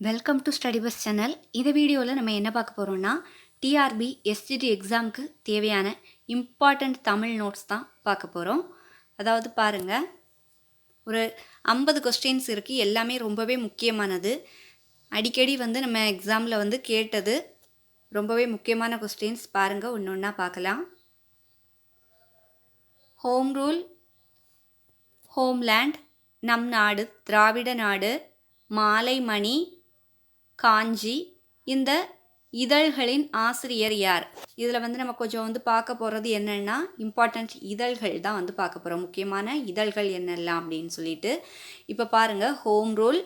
Welcome to study bus channel இந்த வீடியோவில் நம்ம என்ன பார்க்க போகிறோம்னா டிஆர்பி எஸ்டிடி எக்ஸாமுக்கு தேவையான இம்பார்ட்டண்ட் தமிழ் நோட்ஸ் தான் பார்க்க போகிறோம் அதாவது பாருங்கள் ஒரு ஐம்பது கொஸ்டின்ஸ் இருக்குது எல்லாமே ரொம்பவே முக்கியமானது. அடிக்கடி வந்து நம்ம எக்ஸாமில் வந்து கேட்டது ரொம்பவே முக்கியமான கொஸ்டின்ஸ் பாருங்கள் ஒன்று ஒன்றா பார்க்கலாம். ஹோம் ரூல் ஹோம்லேண்ட் நம் நாடு திராவிட நாடு மாலை மணி காஞ்சி இந்த இதழ்களின் ஆசிரியர் யார்? இதில் வந்து நம்ம கொஞ்சம் வந்து பார்க்க போகிறது என்னென்னா இம்பார்ட்டண்ட் இதழ்கள் தான் வந்து பார்க்க போகிறோம் முக்கியமான இதழ்கள் என்னெல்லாம் அப்படின்னு சொல்லிட்டு. இப்போ பாருங்கள் ஹோம் ரூல்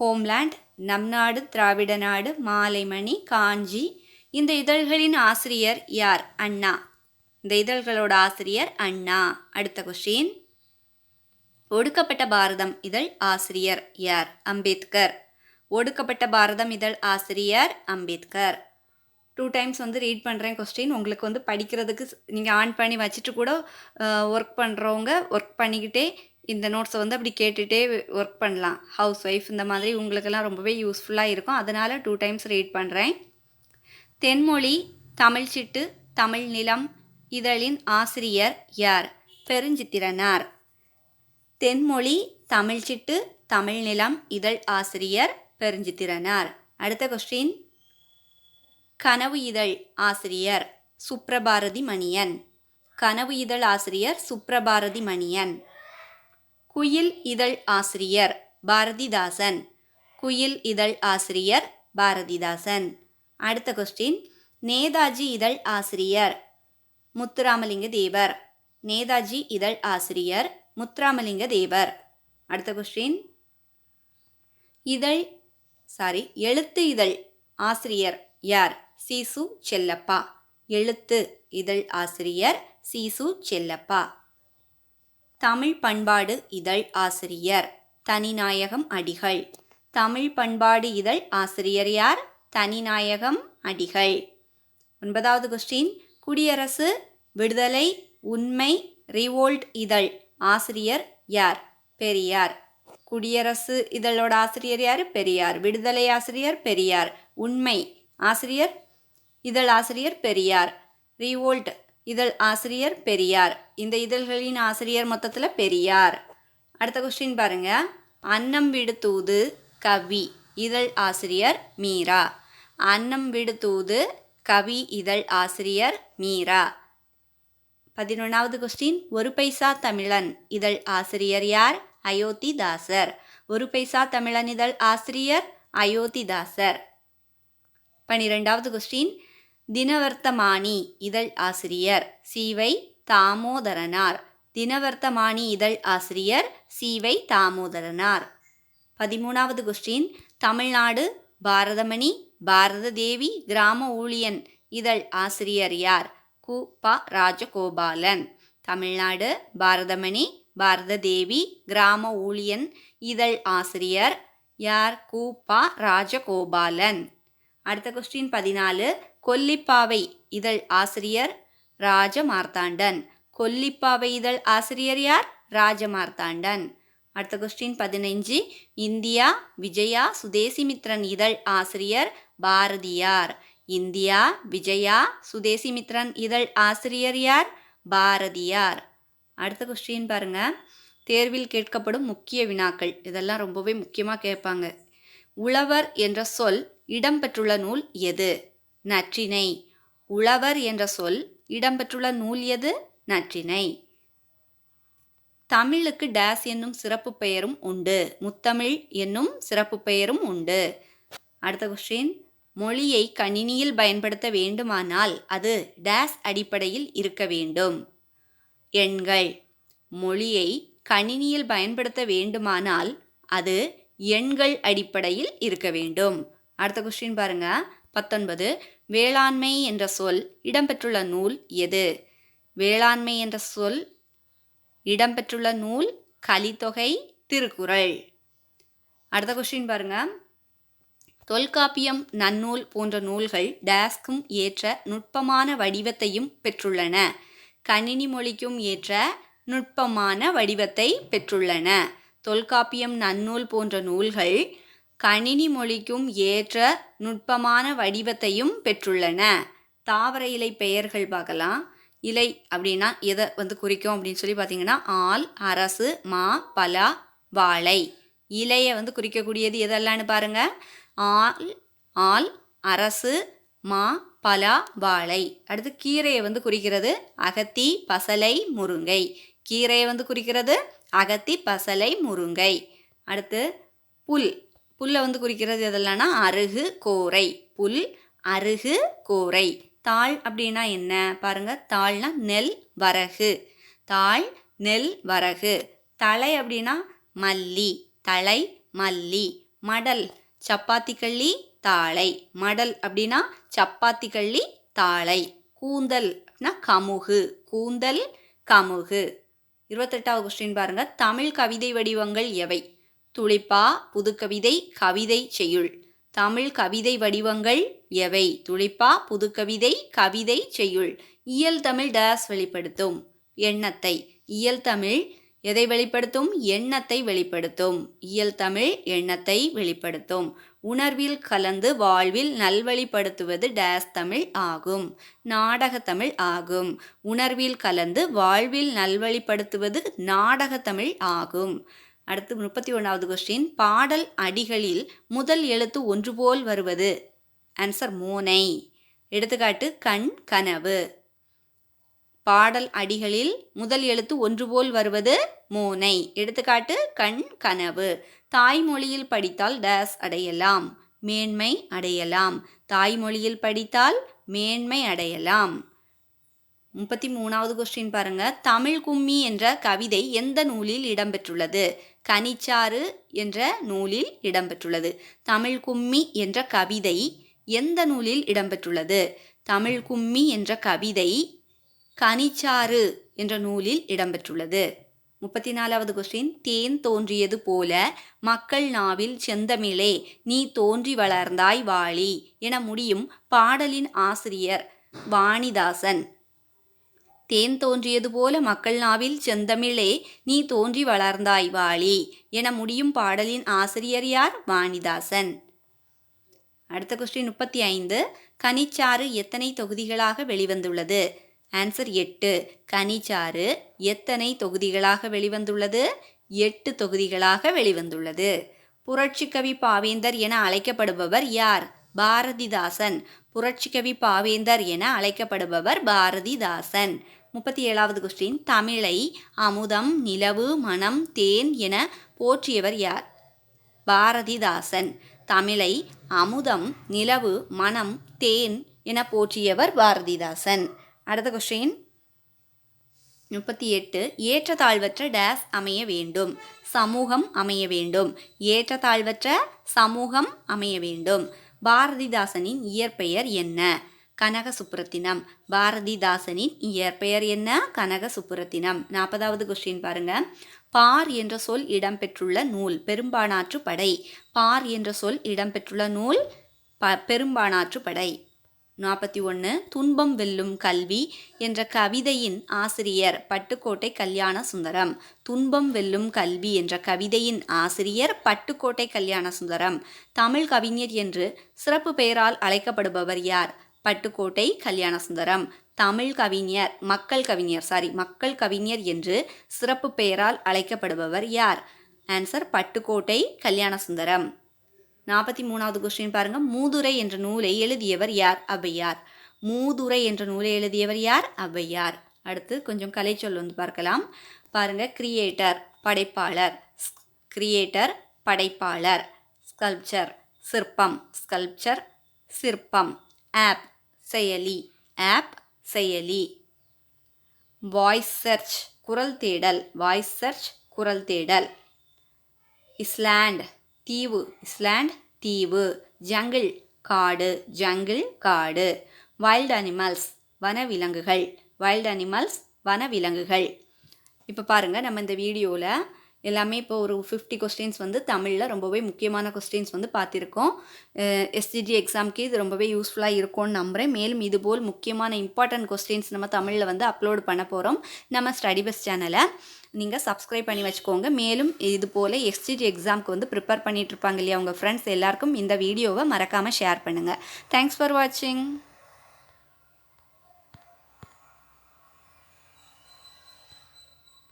ஹோம்லேண்ட் நம் நாடு திராவிட நாடு மாலைமணி காஞ்சி. இந்த இதழ்களின் ஆசிரியர் யார்? அண்ணா. இந்த இதழ்களோட ஆசிரியர் அண்ணா. அடுத்த கொஷின் ஒடுக்கப்பட்ட பாரதம் இதழ் ஆசிரியர் யார்? அம்பேத்கர். ஒடுக்கப்பட்ட பாரதம் இதழ் ஆசிரியர் அம்பேத்கர். டூ டைம்ஸ் வந்து ரீட் பண்ணுறேன் கொஸ்டின் உங்களுக்கு வந்து படிக்கிறதுக்கு நீங்கள் ஆன் பண்ணி வச்சுட்டு கூட ஒர்க் பண்ணுறவங்க ஒர்க் பண்ணிக்கிட்டே இந்த நோட்ஸை வந்து அப்படி கேட்டுகிட்டே ஒர்க் பண்ணலாம். ஹவுஸ் ஒய்ஃப் இந்த மாதிரி உங்களுக்கெல்லாம் ரொம்பவே யூஸ்ஃபுல்லாக இருக்கும். அதனால் டூ டைம்ஸ் ரீட் பண்ணுறேன் தென்மொழி தமிழ் சிட்டு தமிழ் நிலம் இதழின் ஆசிரியர் யார்? பெருஞ்சித்திரனார். தென்மொழி தமிழ் சிட்டு தமிழ் நிலம் இதழ் ஆசிரியர் பெருஞ்சித்திரனார். அடுத்த கொஸ்டின் கனவு இதழ் ஆசிரியர் சுப்ரபாரதி மணியன். கனவு இதழ் ஆசிரியர் சுப்ரபாரதி மணியன். குயில் இதழ் ஆசிரியர் பாரதிதாசன். குயில் இதழ் ஆசிரியர் பாரதிதாசன். அடுத்த கொஸ்டின் நேதாஜி இதழ் ஆசிரியர் முத்துராமலிங்க தேவர் நேதாஜி இதழ் ஆசிரியர் முத்துராமலிங்க தேவர் அடுத்த கொஸ்டின் இதழ் சாரி எழுத்து இதழ் ஆசிரியர் யார்? சீசு செல்லப்பா. எழுத்து இதழ் ஆசிரியர் சீசு செல்லப்பா. தமிழ் பண்பாடு இதழ் ஆசிரியர் தனிநாயகம் அடிகள். தமிழ் பண்பாடு இதழ் ஆசிரியர் யார்? தனிநாயகம் அடிகள். ஒன்பதாவது கொஸ்டின் குடியரசு விடுதலை உண்மை ரிவோல்ட் இதழ் ஆசிரியர் யார்? பெரியார். குடியரசு இதழோட ஆசிரியர் யார்? பெரியார். விடுதலை ஆசிரியர் பெரியார். உண்மை ஆசிரியர் இதழ் ஆசிரியர் பெரியார். ரீவோல்ட் இதழ் ஆசிரியர் பெரியார். இந்த இதழ்களின் ஆசிரியர் மொத்தத்தில் பெரியார். அடுத்த கொஸ்டின் பாருங்க. அன்னம் விடு தூது கவி இதழ் ஆசிரியர் மீரா. அன்னம் விடு தூது கவி இதழ் ஆசிரியர் மீரா. பதினொன்றாவது கொஸ்டின் ஒரு பைசா தமிழன் இதழ் ஆசிரியர் யார்? அயோத்திதாசர். ஒரு பைசா தமிழன் இதழ் ஆசிரியர் அயோத்திதாசர். பனிரெண்டாவது கொஸ்டின் தினவர்த்தமானி இதழ் ஆசிரியர் சீவை தாமோதரனார். தினவர்த்தமானி இதழ் ஆசிரியர் சீவை தாமோதரனார். பதிமூணாவது கொஸ்டின் தமிழ்நாடு பாரதமணி பாரத தேவி கிராம ஊழியன் இதழ் ஆசிரியர் யார்? கு. ப. ராஜகோபாலன். தமிழ்நாடு பாரதமணி பாரத தேவி கிராம ஊழியன் இதழ் ஆசிரியர் யார்? கு. ராஜகோபாலன். அடுத்த கொஸ்டின் பதினாலு. கொல்லிப்பாவை இதழ் ஆசிரியர் ராஜ மார்த்தாண்டன் கொல்லிப்பாவை இதழ் ஆசிரியர் யார்? ராஜமார்த்தாண்டன். அடுத்த கொஸ்டின் பதினைஞ்சு. இந்தியா விஜயா சுதேசிமித்ரன் இதழ் ஆசிரியர் பாரதியார். இந்தியா விஜயா சுதேசிமித்ரன் இதழ் ஆசிரியர் யார்? பாரதியார். அடுத்த கொஸ்டின் பாருங்க. தேர்வில் கேட்கப்படும் முக்கிய வினாக்கள். இதெல்லாம் ரொம்பவே முக்கியமாக கேட்பாங்க. உழவர் என்ற சொல் இடம்பெற்றுள்ள நூல் எது? நற்றினை உழவர் என்ற சொல் இடம்பெற்றுள்ள நூல் எது? நற்றினை தமிழுக்கு டேஸ் என்னும் சிறப்பு பெயரும் உண்டு. முத்தமிழ் என்னும் சிறப்பு பெயரும் உண்டு. அடுத்த கொஸ்டின் மொழியை கணினியில் பயன்படுத்த வேண்டுமானால் அது டேஸ் அடிப்படையில் இருக்க வேண்டும். எண்கள். மொழியை கணினியில் பயன்படுத்த வேண்டுமானால் அது எண்கள் அடிப்படையில் இருக்க வேண்டும். அடுத்த கொஸ்டின் பாருங்க. பத்தொன்பது. வேளாண்மை என்ற சொல் இடம்பெற்றுள்ள நூல் எது? வேளாண்மை என்ற சொல் இடம்பெற்றுள்ள நூல் கலித்தொகை திருக்குறள். அடுத்த கொஸ்டின் பாருங்க. தொல்காப்பியம் நன்னூல் போன்ற நூல்கள் டேஸ்க்கும் ஏற்ற நுட்பமான வடிவத்தையும் பெற்றுள்ளன. கணினி மொழிக்கும் ஏற்ற நுட்பமான வடிவத்தை பெற்றுள்ளன. தொல்காப்பியம் நன்னூல் போன்ற நூல்கள் கணினி மொழிக்கும் ஏற்ற நுட்பமான வடிவத்தையும் பெற்றுள்ளன. தாவர இலை பெயர்கள் பார்க்கலாம். இலை அப்படின்னா எதை வந்து குறிக்கும் அப்படின்னு சொல்லி பார்த்தீங்கன்னா ஆல் அரசு மா பலா வாழை. இலையை வந்து குறிக்கக்கூடியது எதெல்லாம்னு பாருங்கள் ஆல் ஆல் அரசு மா பலா வாழை அடுத்து கீரையை வந்து குறிக்கிறது அகத்தி பசலை முருங்கை. கீரையை வந்து குறிக்கிறது அகத்தி பசலை முருங்கை. அடுத்து புல். புல்லை வந்து குறிக்கிறது எதெல்லாம்னா அருகு கோரை. புல் அருகு கோரை. தாள் அப்படின்னா என்ன? பாருங்க தாள்னா நெல் வரகு. தாள் நெல் வரகு. தலை அப்படின்னா மல்லி. தலை மல்லி. மடல். சப்பாத்தி கள்ளி தாளை மடல் அப்படின்னா சப்பாத்தி கள்ளி தாளை கூந்தல் அப்படின்னா கமுகு. கூந்தல் கமுகு. இருபத்தெட்டாவது கொஸ்டின் பாருங்க. தமிழ் கவிதை வடிவங்கள் எவை? துளிப்பா புதுக்கவிதை கவிதை செய்யுள். தமிழ் கவிதை வடிவங்கள் எவை? துளிப்பா புதுக்கவிதை கவிதை செய்யுள். இயல் தமிழ் டேஸ் வெளிப்படுத்தும். எண்ணத்தை. இயல் தமிழ் எதை வெளிப்படுத்தும்? எண்ணத்தை வெளிப்படுத்தும். இயல் தமிழ் எண்ணத்தை வெளிப்படுத்தும். உணர்வில் கலந்து வாழ்வில் நல்வழிப்படுத்துவது டேஸ் தமிழ் ஆகும். நாடக தமிழ் ஆகும். உணர்வில் கலந்து வாழ்வில் நல்வழிப்படுத்துவது நாடக தமிழ் ஆகும். அடுத்து முப்பத்தி ஒன்றாவது கொஸ்டின் பாடல் அடிகளில் முதல் எழுத்து ஒன்று போல் வருவது. ஆன்சர் மோனை. எடுத்துக்காட்டு கண் கனவு. பாடல் அடிகளில் முதல் எழுத்து ஒன்று போல் வருவது மோனை. எடுத்துக்காட்டு கண் கனவு. தாய்மொழியில் படித்தால் டேஸ் அடையலாம் மேன்மை அடையலாம். தாய்மொழியில் படித்தால் மேன்மை அடையலாம். முப்பத்தி மூணாவது கொஸ்டின் பாருங்க. தமிழ் கும்மி என்ற கவிதை எந்த நூலில் இடம்பெற்றுள்ளது? கனிச்சாறு என்ற நூலில் இடம்பெற்றுள்ளது. தமிழ் கும்மி என்ற கவிதை எந்த நூலில் இடம்பெற்றுள்ளது? தமிழ் கும்மி என்ற கவிதை கனிச்சாறு என்ற நூலில் இடம்பெற்றுள்ளது. முப்பத்தி நாலாவது கொஸ்டின் தேன் தோன்றியது போல மக்கள் நாவில் செந்தமிழே நீ தோன்றி வளர்ந்தாய் வாழி என முடியும் பாடலின் ஆசிரியர் வாணிதாசன். தேன் தோன்றியது போல மக்கள் நாவில் செந்தமிழே நீ தோன்றி வளர்ந்தாய் வாழி என முடியும் பாடலின் ஆசிரியர் யார்? வாணிதாசன். அடுத்த கொஸ்டின் முப்பத்தி ஐந்து. கனிச்சாறு எத்தனை தொகுதிகளாக வெளிவந்துள்ளது? ஆன்சர் எட்டு. கனிச்சாறு எத்தனை தொகுதிகளாக வெளிவந்துள்ளது? எட்டு தொகுதிகளாக வெளிவந்துள்ளது. புரட்சிக்கவி பாவேந்தர் என அழைக்கப்படுபவர் யார்? பாரதிதாசன். புரட்சிக்கவி பாவேந்தர் என அழைக்கப்படுபவர் பாரதிதாசன். முப்பத்தி ஏழாவது கொஸ்டின் தமிழை அமுதம் நிலவு மனம் தேன் என போற்றியவர் யார்? பாரதிதாசன். தமிழை அமுதம் நிலவு மனம் தேன் என போற்றியவர் பாரதிதாசன். அடுத்த கொஸ்டின் முப்பத்தி எட்டு. ஏற்றத்தாழ்வற்ற டேஸ் அமைய வேண்டும். சமூகம் அமைய வேண்டும். ஏற்றத்தாழ்வற்ற சமூகம் அமைய வேண்டும். பாரதிதாசனின் இயற்பெயர் என்ன? கனக சுப்புரத்தினம் பாரதிதாசனின் இயற்பெயர் என்ன? கனக சுப்புரத்தினம் நாற்பதாவது கொஸ்டின் பாருங்க. பார் என்ற சொல் இடம்பெற்றுள்ள நூல் பெரும்பானாற்று படை. பார் என்ற சொல் இடம்பெற்றுள்ள நூல் ப பெரும்பானாற்று படை. நாற்பத்தி ஒன்று துன்பம் வெல்லும் கல்வி என்ற கவிதையின் ஆசிரியர் பட்டுக்கோட்டை கல்யாண சுந்தரம் துன்பம் வெல்லும் கல்வி என்ற கவிதையின் ஆசிரியர் பட்டுக்கோட்டை கல்யாண சுந்தரம் தமிழ் கவிஞர் என்று சிறப்பு பெயரால் அழைக்கப்படுபவர் யார்? பட்டுக்கோட்டை கல்யாண சுந்தரம் தமிழ் கவிஞர் மக்கள் கவிஞர் சாரி மக்கள் கவிஞர் என்று சிறப்பு பெயரால் அழைக்கப்படுபவர் யார்? ஆன்சர் பட்டுக்கோட்டை கல்யாண சுந்தரம் நாற்பத்தி மூணாவது கொஸ்டின் பாருங்க. மூதுரை என்ற நூலை எழுதியவர் யார்? ஔவையார் மூதுரை என்ற நூலை எழுதியவர் யார்? ஔவையார் அடுத்து கொஞ்சம் கலைச்சொல் வந்து பார்க்கலாம். பாருங்க. கிரியேட்டர் படைப்பாளர். கிரியேட்டர் படைப்பாளர். ஸ்கல்ப்சர் சிற்பம். ஸ்கல்ப்சர் சிற்பம். ஆப் செயலி. ஆப் செயலி. வாய்ஸ் சர்ச் குரல் தேடல். வாய்ஸ் சர்ச் குரல் தேடல். இஸ்லாண்ட் தீவு இஸ்லாண்ட் தீவு ஜங்கிள் காடு ஜங்கிள் காடு. வைல்ட் அனிமல்ஸ் வனவிலங்குகள். வைல்ட் அனிமல்ஸ் வனவிலங்குகள். இப்போ பாருங்கள் நம்ம இந்த வீடியோவில் எல்லாமே இப்போ ஒரு ஃபிஃப்டி கொஸ்டின்ஸ் வந்து தமிழில் ரொம்பவே முக்கியமான கொஸ்டின்ஸ் வந்து பார்த்துருக்கோம். எஸ்டிஜி எக்ஸாம்க்கு இது ரொம்பவே யூஸ்ஃபுல்லாக இருக்கும்னு நம்புகிறேன் மேலும் இதுபோல் முக்கியமான இம்பார்ட்டன்ட் கொஸ்டின்ஸ் நம்ம தமிழில் வந்து அப்லோட் பண்ண போகிறோம் நம்ம ஸ்டடி பஸ் சேனலை நீங்கள் சப்ஸ்கிரைப் பண்ணி வச்சுக்கோங்க. மேலும் இது போல் எஸ்டிஜி எக்ஸாம்க்கு வந்து ப்ரிப்பேர் பண்ணிட்டு இருப்பாங்க இல்லையா உங்கள் ஃப்ரெண்ட்ஸ் எல்லாருக்கும் இந்த வீடியோவை மறக்காமல் ஷேர் பண்ணுங்கள் தேங்க்ஸ் ஃபார் வாட்சிங்